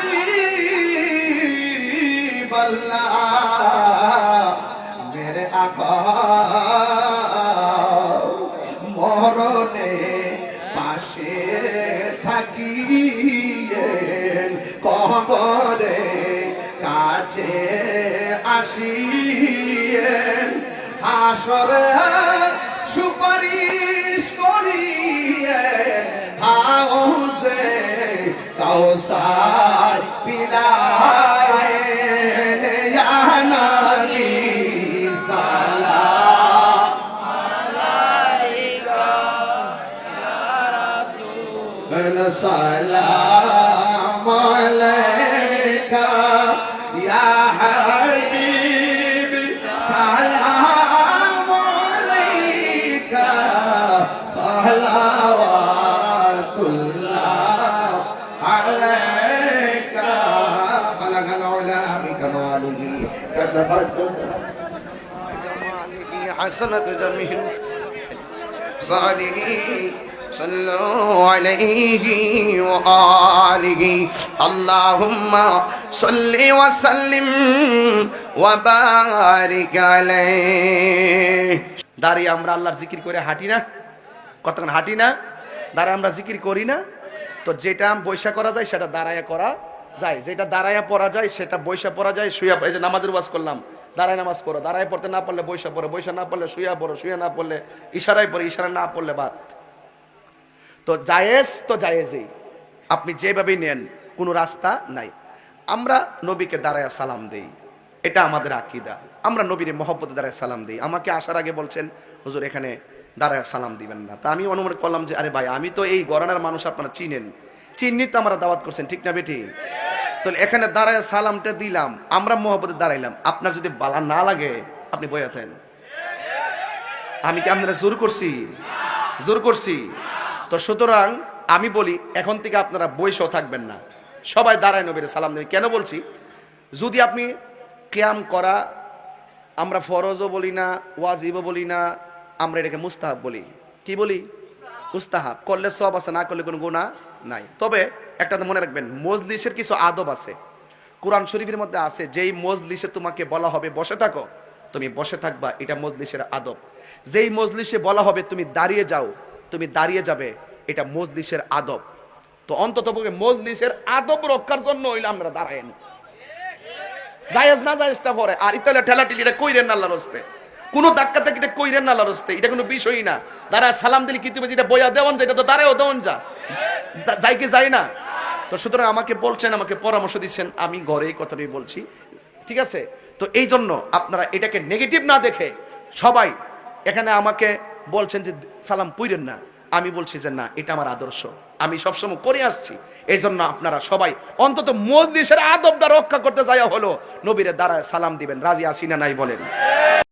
हबीब अल्लाह মরণে পাশে থাকিয়ে কবরে কাছে আসিয়ে হাসর সুপারিশ করিয়ে হাউসে কাউসা بل سلام عليك يا حبيبي. سلام عليك. صلوات الله عليك. بلغ العلا بكماله كشف الدنيا بجماله حسنة جميل صالحين صلوا عليه وآله اللهم صل وسلم وبارك عليه দাঁড়িয়ে আমরা আল্লাহর জিকির করে হাঁটি না কতক্ষণ হাঁটি না দাঁড়ায় আমরা জিকির করি না তো যেটা বৈশা করা যায় সেটা দাঁড়ায় করা যায় যেটা দাঁড়ায় পড়া যায় সেটা বৈশা পড়া যায় শুয়া এই যে নামাজের ওয়াজ করলাম দাঁড়ায় নামাজ পড়ো দাঁড়ায় পড়তে না পারলে বৈশা পড়ো বৈশা না পড়লে শুয়া পড়ো শুয়া না পড়লে ইশারায় পড়ো ইশারা না পড়লে বাদ তো জায়েজ, তো জায়েজই। আপনি যেভাবেই নেন, কোনো রাস্তা নাই। আমরা নবীকে দাঁড়ায় সালাম দেই। এটা আমাদের আকিদা। আমরা নবীর মহব্বত দাঁড়ায় সালাম দিই। আমাকে আসার আগে বলছেন, হুজুর, এখানে দাঁড়ায় সালাম দিবেন না। তা আমি অনুমান করলাম যে, আরে ভাই, আমি তো এই গরানার মানুষ, আপনারা চিনেন। চিহ্নি তো আমরা দাওয়াত করছেন, ঠিক না বেটি? তো এখানে দাঁড়ায় সালামটা দিলাম। আমরা মহব্বতে দাঁড়াইলাম। আপনার যদি বালা না লাগে, আপনি বয়াতেন আমি কি আপনারা জোর করছি? জোর করছি? তো সুতরাং আমি বলি, এখন থেকে আপনারা বৈশও থাকবেন না। সবাই দাঁড়ায় নবীর সালাম দেবেন কেন বলছি? যদি আপনি ক্যাম করা, আমরা ফরজও বলি না, ওয়াজিবও বলি না, আমরা এটাকে মুস্তাহাব বলি। কি বলি? মুস্তাহাব। করলে সব আছে, না করলে কোনো গুণা নাই। তবে একটা মনে রাখবেন, মজলিসের কিছু আদব আছে। কোরআন শরীফের মধ্যে আছে, যেই মজলিসে তোমাকে বলা হবে বসে থাকো, তুমি বসে থাকবা, এটা মজলিসের আদব। যেই মজলিসে বলা হবে তুমি দাঁড়িয়ে যাও তুমি দাঁড়িয়ে যাবে, এটা মজলিসের আদব। তো অন্তত মজলিসের আদব রক্ষার জন্য হইলে আমরা দাঁড়াই জায়েজ না জায়েজটা পরে, আর ইতালে ঠেলাটিলি এটা কইরেন না আল্লাহর হস্তে। কোনো ধাক্কা থেকে এটা কইরেন না আল্লাহর এটা কোনো বিষয়ই না। দাঁড়া সালাম দিলি কি তুমি যেটা বইয়া দেওয়ান যেটা তো দাঁড়াও দেওয়ান যা। যাই কি যাই না? তো সুতরাং আমাকে বলছেন, আমাকে পরামর্শ দিচ্ছেন, আমি ঘরে এই কথাটাই বলছি। ঠিক আছে? তো এই জন্য আপনারা এটাকে নেগেটিভ না দেখে সবাই এখানে আমাকে বলছেন যে সালাম পুইরেন না। আমি বলছি যে না, এটা আমার আদর্শ। আমি সবসময় করে আসছি। এই জন্য আপনারা সবাই অন্তত মজলিসের আদবটা রক্ষা করতে যাইয়া হলো। নবীরে দ্বারা সালাম দিবেন। রাজি আসি না নাই বলেন।